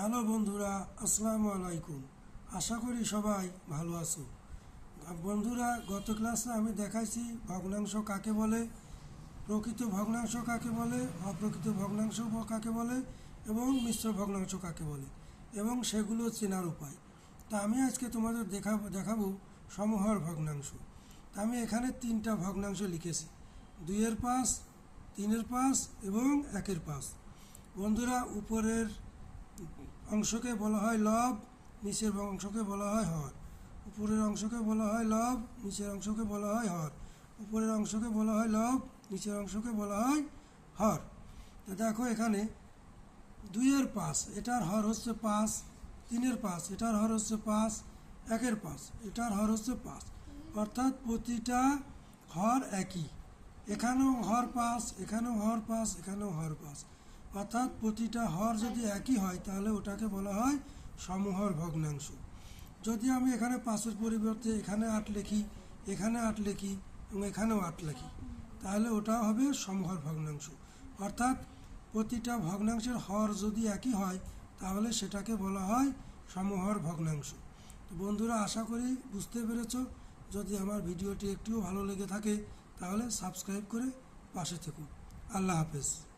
Hello বন্ধুরা, আসসালামু আলাইকুম। আশা করি সবাই ভালো আছো। বন্ধুরা, গত ক্লাসে আমি দেখাইছি ভগ্নাংশ কাকে বলে, প্রকৃত ভগ্নাংশ কাকে বলে, অপ্রকৃত ভগ্নাংশ কাকে বলে, এবং মিশ্র ভগ্নাংশ কাকে বলে, এবং সেগুলো চেনার উপায়। তা আমি আজকে তোমাদের দেখাবো দেখাবো সমহর ভগ্নাংশ। তা আমি এখানে তিনটা ভগ্নাংশ লিখেছি। দুইয়ের পাঁচ, তিনের পাঁচ এবং একের পাঁচ। বন্ধুরা, উপরের অংশকে বলা হয় লব, নিচের অংশকে বলা হয় হর। উপরের অংশকে বলা হয় লব, নিচের অংশকে বলা হয় হর। উপরের অংশকে বলা হয় লব, নিচের অংশকে বলা হয় হর। তো দেখো এখানে দুইয়ের পাঁচ, এটার হর হচ্ছে পাঁচ, তিনের পাঁচ, এটার হর হচ্ছে পাঁচ, একের পাঁচ, এটার হর হচ্ছে পাঁচ। অর্থাৎ প্রতিটা হর একই। এখানেও হর পাঁচ, এখানেও হর পাঁচ, এখানেও হর পাঁচ। অর্থাৎ প্রতিটা হর যদি একই হয়, তাহলে ওটাকে বলা হয় সমহর ভগ্নাংশ। যদি আমি এখানে পাঁচের পরিবর্তে এখানে আট লিখি, এখানে আট লিখি এবং এখানেও আট লিখি, তাহলে ওটা হবে সমহর ভগ্নাংশ। অর্থাৎ প্রতিটা ভগ্নাংশের হর যদি একই হয়, তাহলে সেটাকে বলা হয় সমহর ভগ্নাংশ। বন্ধুরা, আশা করি বুঝতে পেরেছ। যদি আমার ভিডিওটি একটুও ভালো লেগে থাকে, তাহলে সাবস্ক্রাইব করে পাশে থাকুন। আল্লাহ হাফেজ।